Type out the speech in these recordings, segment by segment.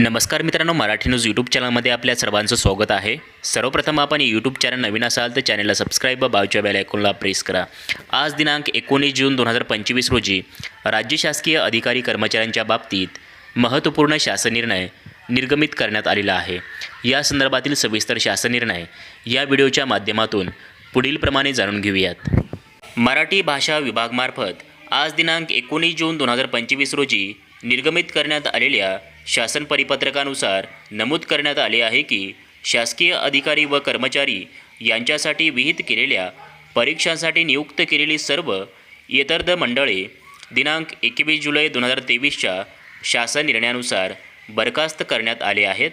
नमस्कार मित्रांनो Marathi news YouTube चॅनलमध्ये आपल्या सर्वांचं स्वागत आहे. सर्वप्रथम आपण यूट्यूब चॅनल नवीन असाल तर चॅनलला सबस्क्राईब व बाजूच्या बेल आयकॉनला प्रेस करा. आज दिनांक एकोणीस जून दोन हजार पंचवीस रोजी राज्य शासकीय अधिकारी कर्मचाऱ्यांच्या बाबतीत महत्त्वपूर्ण शासन निर्णय निर्गमित करण्यात आलेला आहे. या संदर्भातील सविस्तर शासन निर्णय या व्हिडिओच्या माध्यमातून पुढीलप्रमाणे जाणून घेऊयात. मराठी भाषा विभागमार्फत आज दिनांक एकोणीस जून दोन हजार पंचवीस रोजी निर्गमित करण्यात आलेल्या शासन परिपत्रकानुसार नमूद करण्यात आले आहे की शासकीय अधिकारी व कर्मचारी यांच्यासाठी विहित केलेल्या परीक्षांसाठी नियुक्त केलेली सर्व येतर्द मंडळे दिनांक एकवीस जुलै दोन हजार तेवीसच्या शासन निर्णयानुसार बरखास्त करण्यात आले आहेत.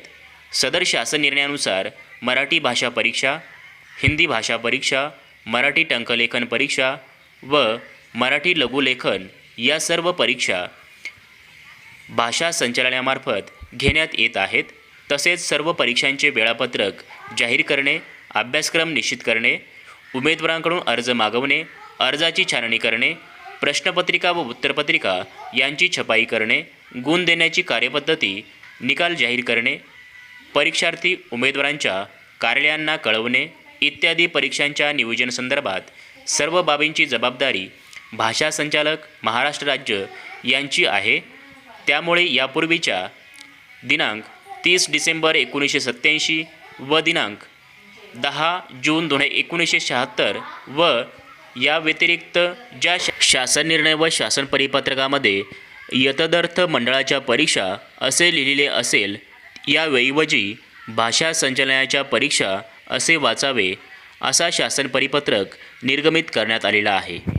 सदर शासन निर्णयानुसार मराठी भाषा परीक्षा हिंदी भाषा परीक्षा मराठी टंकलेखन परीक्षा व मराठी लघुलेखन या सर्व परीक्षा भाषा संचालनामार्फत घेण्यात येत आहेत. तसेच सर्व परीक्षांचे वेळापत्रक जाहीर करणे अभ्यासक्रम निश्चित करणे उमेदवारांकडून अर्ज मागवणे अर्जाची छाननी करणे प्रश्नपत्रिका व उत्तरपत्रिका यांची छपाई करणे गुण देण्याची कार्यपद्धती निकाल जाहीर करणे परीक्षार्थी उमेदवारांच्या कार्यालयांना कळवणे इत्यादी परीक्षांच्या नियोजनासंदर्भात सर्व बाबींची जबाबदारी भाषा संचालक महाराष्ट्र राज्य यांची आहे. त्यामुळे यापूर्वीच्या दिनांक तीस डिसेंबर एकोणीसशे सत्त्याऐंशी व दिनांक दहा जून दोन एकोणीसशे शहात्तर व या व्यतिरिक्त ज्या शा- शासन निर्णय व शासन परिपत्रकामध्ये यतदर्थ मंडळाच्या परीक्षा असे लिहिलेले असेल या भाषा संचालनाच्या परीक्षा असे वाचावे असा शासन परिपत्रक निर्गमित करण्यात आलेला आहे.